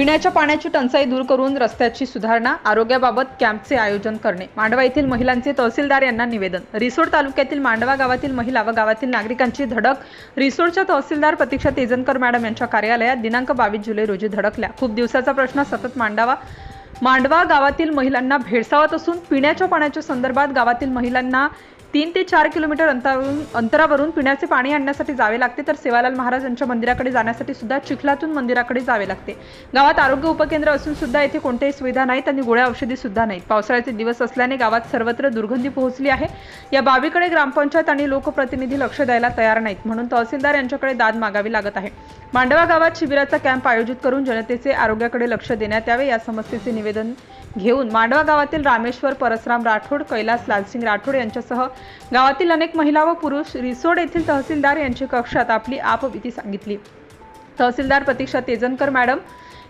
पिण्याच्या पाण्याची टंचाई दूर करून रस्त्याची सुधारणा आरोग्याबाबत कॅम्पचे आयोजन करणे. मांडवा येथील महिलांचे तहसीलदार यांना निवेदन. रिसोड तालुक्यातील मांडवा गावातील महिला व गावातील नागरिकांची धडक. रिसोडच्या तहसीलदार प्रतीक्षा तेजनकर मॅडम यांच्या कार्यालयात दिनांक बावीस जुलै रोजी धडकल्या. खूप दिवसाचा प्रश्न सतत मांडावा. मांडवा गावातील महिलांना भेडसावत असून पिण्याच्या पाण्याच्या संदर्भात गावातील महिलांना तीन ते चार किलोमीटर अंतरावरून अंतरावरून पिण्याचे पाणी आणण्यासाठी जावे लागते तर सेवालाल महाराज यांच्या मंदिराकडे जाण्यासाठी सुद्धा चिखलातून मंदिराकडे जावे लागते. गावात आरोग्य उपकेंद्र असून सुद्धा येथे कोणत्याही सुविधा नाहीत आणि गोळ्या औषधी सुद्धा नाहीत. पावसाळ्याचे दिवस असल्याने गावात सर्वत्र दुर्गंधी पोहोचली आहे. या बाबीकडे ग्रामपंचायत आणि लोकप्रतिनिधी लक्ष द्यायला तयार नाहीत. म्हणून तहसीलदार यांच्याकडे दाद मागावी लागत आहे. मांडवा गावात शिबिराचा कॅम्प आयोजित करून जनतेचे आरोग्याकडे लक्ष देण्यात यावे या समस्येचे निवेदन घेऊन मांडवा गावातील रामेश्वर परसराम राठोड कैलास लालसिंग राठोड यांच्यासह गावातील अनेक महिला व पुरुष रिसोड येथील तहसीलदार यांची कक्षात आपली आपबीती सांगितली. तहसीलदार प्रतीक्षा तेजनकर मॅडम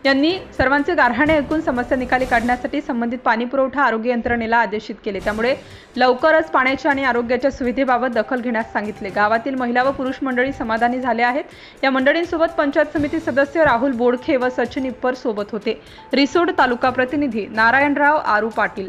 यांनी सर्वांचे गारहाणे ऐकून समस्या निकाली काढण्यासाठी संबंधित पाणी पुरवठा आरोग्य यंत्रणेला आदेशित केले. त्यामुळे लवकरच पाण्याच्या आणि आरोग्याच्या सुविधेबाबत दखल घेण्यास सांगितले. गावातील महिला व पुरुष मंडळी समाधानी झाले आहेत. या मंडळींसोबत पंचायत समिती सदस्य राहुल बोडखे व सचिन इप्पर सोबत होते. रिसोड तालुका प्रतिनिधी नारायणराव आरू पाटील.